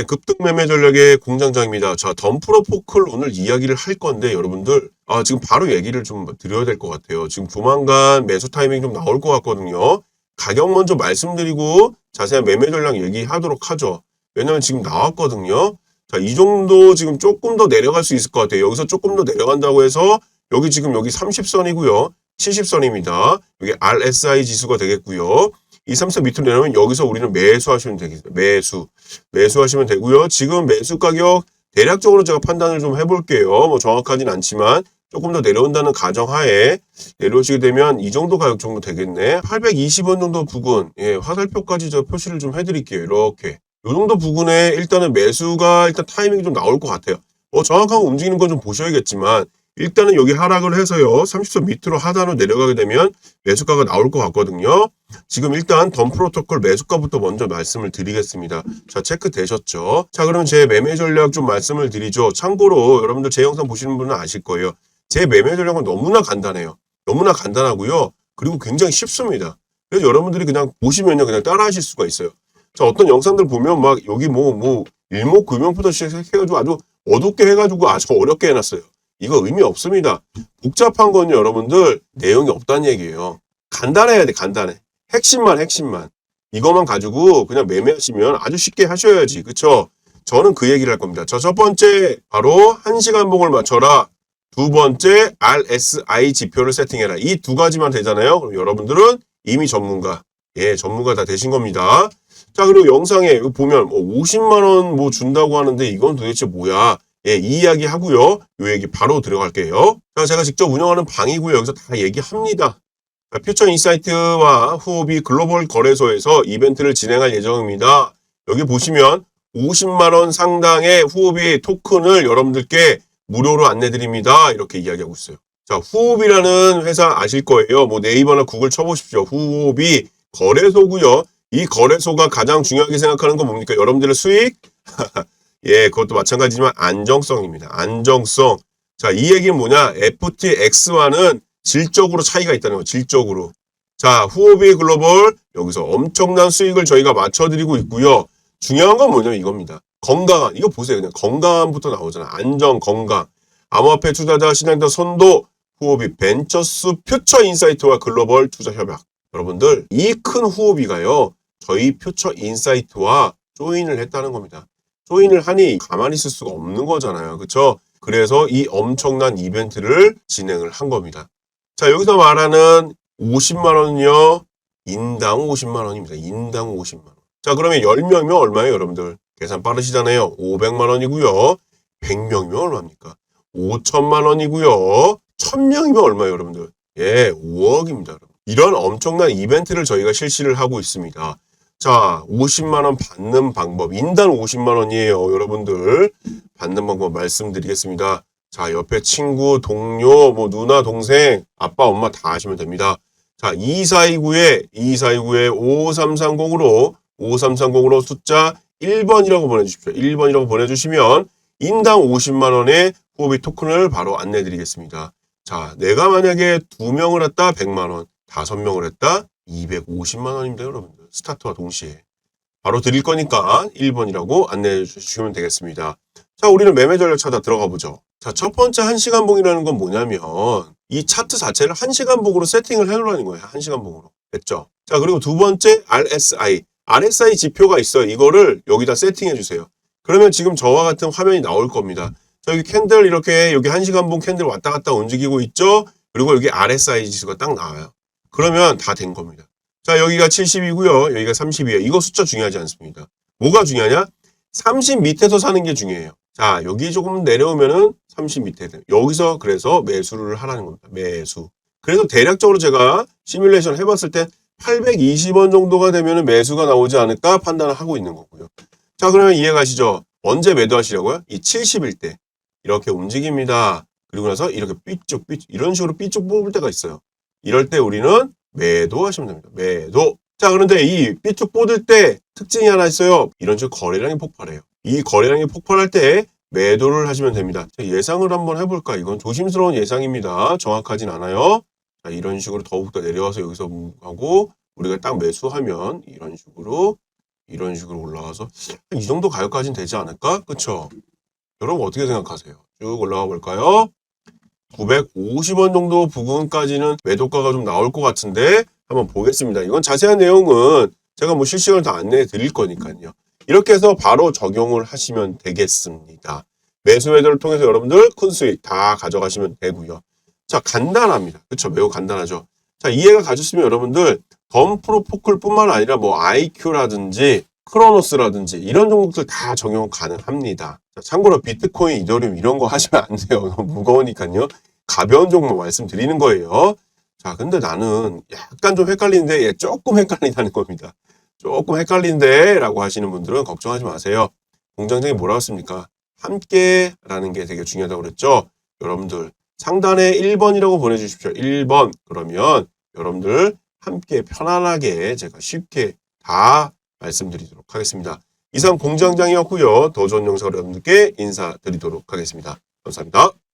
네, 급등 매매 전략의 공장장입니다. 자, 덤프로 포클 오늘 이야기를 할 건데 여러분들 아, 지금 바로 얘기를 좀 드려야 될 것 같아요. 지금 조만간 매수 타이밍 좀 나올 것 같거든요. 가격 먼저 말씀드리고 자세한 매매 전략 얘기하도록 하죠. 왜냐면 지금 나왔거든요. 자, 이 정도 지금 조금 더 내려갈 수 있을 것 같아요. 여기서 조금 더 내려간다고 해서 여기 지금 여기 30선이고요. 70선입니다. 여기 RSI 지수가 되겠고요. 이 3선 밑으로 내려면 여기서 우리는 매수하시면 되겠습니다. 매수. 매수하시면 되고요. 지금 매수 가격 대략적으로 제가 판단을 좀 해볼게요. 뭐 정확하진 않지만 조금 더 내려온다는 가정하에 내려오시게 되면 이 정도 가격 정도 되겠네. 820원 정도 부근, 예, 화살표까지 저 표시를 좀 해드릴게요. 이렇게. 요 정도 부근에 일단은 매수가 일단 타이밍이 좀 나올 것 같아요. 뭐 정확하게 움직이는 건 좀 보셔야겠지만 일단은 여기 하락을 해서요. 30선 밑으로 하단으로 내려가게 되면 매수가가 나올 것 같거든요. 지금 일단 덤 프로토콜 매수가부터 먼저 말씀을 드리겠습니다. 자, 체크 되셨죠? 자, 그럼 제 매매 전략 좀 말씀을 드리죠. 참고로 여러분들 제 영상 보시는 분은 아실 거예요. 제 매매 전략은 너무나 간단해요. 너무나 간단하고요. 그리고 굉장히 쉽습니다. 그래서 여러분들이 그냥 보시면요. 그냥 따라 하실 수가 있어요. 자, 어떤 영상들 보면 막 여기 뭐, 뭐, 일목구명부터 시작해가지고 아주 어둡게 해가지고 아주 어렵게 해놨어요. 이거 의미 없습니다. 복잡한 건요, 여러분들, 내용이 없다는 얘기예요. 간단해야 돼, 간단해. 핵심만, 핵심만. 이것만 가지고 그냥 매매하시면 아주 쉽게 하셔야지. 그쵸? 저는 그 얘기를 할 겁니다. 자, 첫 번째, 바로 1시간 봉을 맞춰라. 두 번째, RSI 지표를 세팅해라. 이 두 가지만 되잖아요. 그럼 여러분들은 이미 전문가. 예, 전문가 다 되신 겁니다. 자, 그리고 영상에 보면 뭐 50만 원 뭐 준다고 하는데 이건 도대체 뭐야? 예, 이 이야기 하고요. 요 얘기 바로 들어갈게요. 자, 제가 직접 운영하는 방이고요. 여기서 다 얘기합니다. 자, 퓨처 인사이트와 후오비 글로벌 거래소에서 이벤트를 진행할 예정입니다. 여기 보시면 50만원 상당의 후오비 토큰을 여러분들께 무료로 안내드립니다. 이렇게 이야기하고 있어요. 자, 후오비라는 회사 아실 거예요. 뭐 네이버나 구글 쳐보십시오. 후오비 거래소고요. 이 거래소가 가장 중요하게 생각하는 건 뭡니까? 여러분들의 수익? 예, 그것도 마찬가지지만 안정성입니다. 안정성. 자, 이 얘기는 뭐냐? FTX와는 질적으로 차이가 있다는 거, 질적으로. 자, 후오비 글로벌, 여기서 엄청난 수익을 저희가 맞춰드리고 있고요. 중요한 건 뭐냐면 이겁니다. 건강한, 이거 보세요. 그냥 건강함부터 나오잖아. 안정, 건강. 암호화폐 투자자 신앙자 선도, 후오비 벤처스 퓨처 인사이트와 글로벌 투자 협약. 여러분들, 이 큰 후오비가요, 저희 퓨처 인사이트와 조인을 했다는 겁니다. 조인을 하니 가만히 있을 수가 없는 거잖아요. 그쵸? 그래서 이 엄청난 이벤트를 진행을 한 겁니다. 자, 여기서 말하는 50만 원은요, 인당 50만 원입니다. 인당 50만 원. 자, 그러면 10명이면 얼마예요, 여러분들? 계산 빠르시잖아요. 500만 원이고요. 100명이면 얼마입니까? 5천만 원이고요. 1000명이면 얼마예요, 여러분들? 예, 5억입니다. 여러분. 이런 엄청난 이벤트를 저희가 실시를 하고 있습니다. 자, 50만원 받는 방법. 인당 50만원이에요, 여러분들. 받는 방법 말씀드리겠습니다. 자, 옆에 친구, 동료, 뭐, 누나, 동생, 아빠, 엄마 다 하시면 됩니다. 자, 2429에, 2429에 5330으로, 5330으로 숫자 1번이라고 보내주십시오. 1번이라고 보내주시면, 인당 50만원의 후오비 토큰을 바로 안내드리겠습니다. 자, 내가 만약에 두 명을 했다, 100만원. 다섯 명을 했다, 250만 원입니다, 여러분들. 스타트와 동시에. 바로 드릴 거니까 1번이라고 안내해 주시면 되겠습니다. 자, 우리는 매매 전략 찾아 들어가 보죠. 자, 첫 번째 1시간 봉이라는 건 뭐냐면 이 차트 자체를 1시간 봉으로 세팅을 해 놓으라는 거예요. 1시간 봉으로. 됐죠? 자, 그리고 두 번째 RSI. RSI 지표가 있어요. 이거를 여기다 세팅해 주세요. 그러면 지금 저와 같은 화면이 나올 겁니다. 자, 여기 캔들 이렇게 여기 1시간 봉 캔들 왔다 갔다 움직이고 있죠? 그리고 여기 RSI 지수가 딱 나와요. 그러면 다 된 겁니다. 자, 여기가 70이고요. 여기가 30이에요. 이거 숫자 중요하지 않습니다. 뭐가 중요하냐? 30 밑에서 사는 게 중요해요. 자, 여기 조금 내려오면은 30 밑에 돼. 여기서 그래서 매수를 하라는 겁니다. 매수. 그래서 대략적으로 제가 시뮬레이션 해봤을 때 820원 정도가 되면은 매수가 나오지 않을까 판단을 하고 있는 거고요. 자, 그러면 이해가시죠? 언제 매도하시려고요? 이 70일 때. 이렇게 움직입니다. 그리고 나서 이렇게 삐쭉 삐쭉 이런 식으로 삐쭉 뽑을 때가 있어요. 이럴 때 우리는 매도 하시면 됩니다. 매도. 자, 그런데 이 삐쭉 뻗을 때 특징이 하나 있어요. 이런 식으로 거래량이 폭발해요. 이 거래량이 폭발할 때 매도를 하시면 됩니다. 자, 예상을 한번 해볼까? 이건 조심스러운 예상입니다. 정확하진 않아요. 자, 이런 식으로 더욱더 내려와서 여기서 하고 우리가 딱 매수하면 이런 식으로 이런 식으로 올라와서 이 정도 가격까지는 되지 않을까? 그쵸? 여러분 어떻게 생각하세요? 쭉 올라가 볼까요? 950원 정도 부근까지는 매도가가 좀 나올 것 같은데 한번 보겠습니다. 이건 자세한 내용은 제가 뭐 실시간으로 다 안내해 드릴 거니까요. 이렇게 해서 바로 적용을 하시면 되겠습니다. 매수 매도를 통해서 여러분들 큰 수익 다 가져가시면 되고요. 자, 간단합니다. 그쵸? 매우 간단하죠. 자, 이해가 가셨으면 여러분들 덤프로 포클뿐만 아니라 뭐 IQ라든지 크로노스라든지 이런 종목들 다 적용 가능합니다. 자, 참고로 비트코인, 이더리움 이런 거 하시면 안 돼요. 무거우니까요. 가벼운 종목 말씀드리는 거예요. 자, 근데 나는 약간 좀 헷갈리는데 예, 조금 헷갈린다는 겁니다. 조금 헷갈린데 라고 하시는 분들은 걱정하지 마세요. 공장장이 뭐라고 했습니까? 함께라는 게 되게 중요하다고 그랬죠. 여러분들 상단에 1번이라고 보내주십시오. 1번 그러면 여러분들 함께 편안하게 제가 쉽게 다 말씀드리도록 하겠습니다. 이상 공장장이었고요. 더 좋은 영상으로 여러분들께 인사드리도록 하겠습니다. 감사합니다.